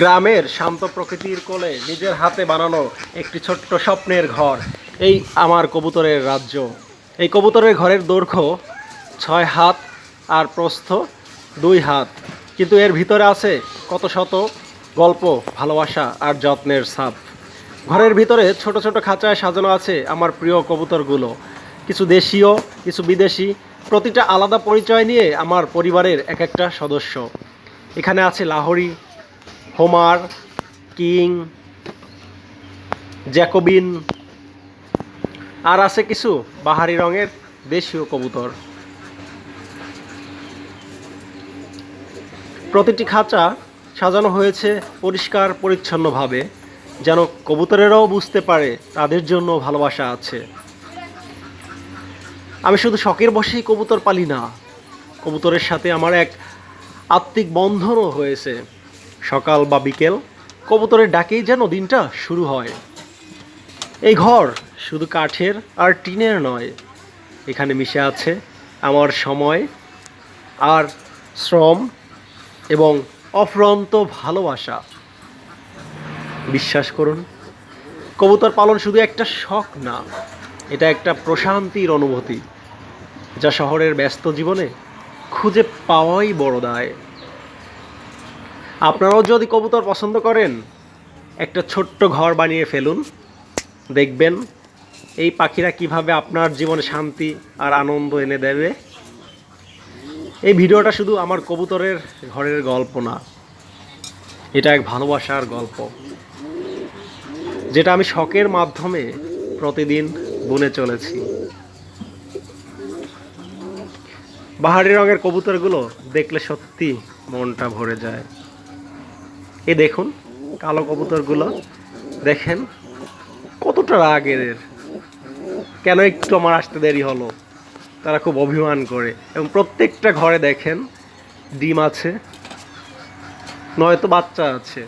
গ্রামের শান্ত প্রকৃতির কোলে নিজের হাতে বানানো একটি ছোট্ট স্বপ্নের ঘর। এই আমার কবুতরের রাজ্য। এই কবুতরের ঘরের দৈর্ঘ্য ছয় হাত আর প্রস্থ দুই হাত। কিন্তু এর ভিতরে আছে কত শত গল্প, ভালোবাসা আর যত্নের ছাপ। ঘরের ভিতরে ছোট ছোট খাঁচায় সাজানো আছে আমার প্রিয় কবুতরগুলো। কিছু দেশীয়, কিছু বিদেশি, প্রতিটা আলাদা পরিচয় নিয়ে আমার পরিবারের এক একটা সদস্য। এখানে আছে লাহোরি হোমার, কিং, জ্যাকোবিন, আর আছে কিছু বাহারি রঙের দেশীয় কবুতর। প্রতিটি খাঁচা সাজানো হয়েছে পরিষ্কার, পরিচ্ছন্নভাবে, যেন কবুতরেরাও বুঝতে পারে তাদের জন্য ভালোবাসা আছে। আমি শুধু শখের বসেই কবুতর পালি না, কবুতরের সাথে আমার এক আত্মিক বন্ধনও হয়েছে। সকাল বা বিকেল, কবুতরের ডাকেই যেন দিনটা শুরু হয়। এই ঘর শুধু কাঠের আর টিনের নয়, এখানে মিশে আছে আমার সময় আর শ্রম এবং অফ্রন্ত ভালোবাসা। বিশ্বাস করুন, কবুতর পালন শুধু একটা শখ না, এটা একটা প্রশান্তির অনুভূতি, যা শহরের ব্যস্ত জীবনে খুঁজে পাওয়াই বড় দায়। আপনারাও যদি কবুতর পছন্দ করেন, একটা ছোট্ট ঘর বানিয়ে ফেলুন। দেখবেন এই পাখিরা কীভাবে আপনার জীবনে শান্তি আর আনন্দ এনে দেবে। এই ভিডিওটা শুধু আমার কবুতরের ঘরের গল্প না, এটা এক ভালোবাসার গল্প, যেটা আমি শখের মাধ্যমে প্রতিদিন বুনে চলেছি। বাহারি রঙের কবুতরগুলো দেখলে সত্যি মনটা ভরে যায়। এ দেখুন, কালো কবুতরগুলো। দেখেন, কতটা রাগের এর। কেন একটু আমার আসতে দেরি হলো? তারা খুব অভিমান করে। এবং প্রত্যেকটা ঘরে দেখেন, ডিম আছে, নয়তো বাচ্চা আছে।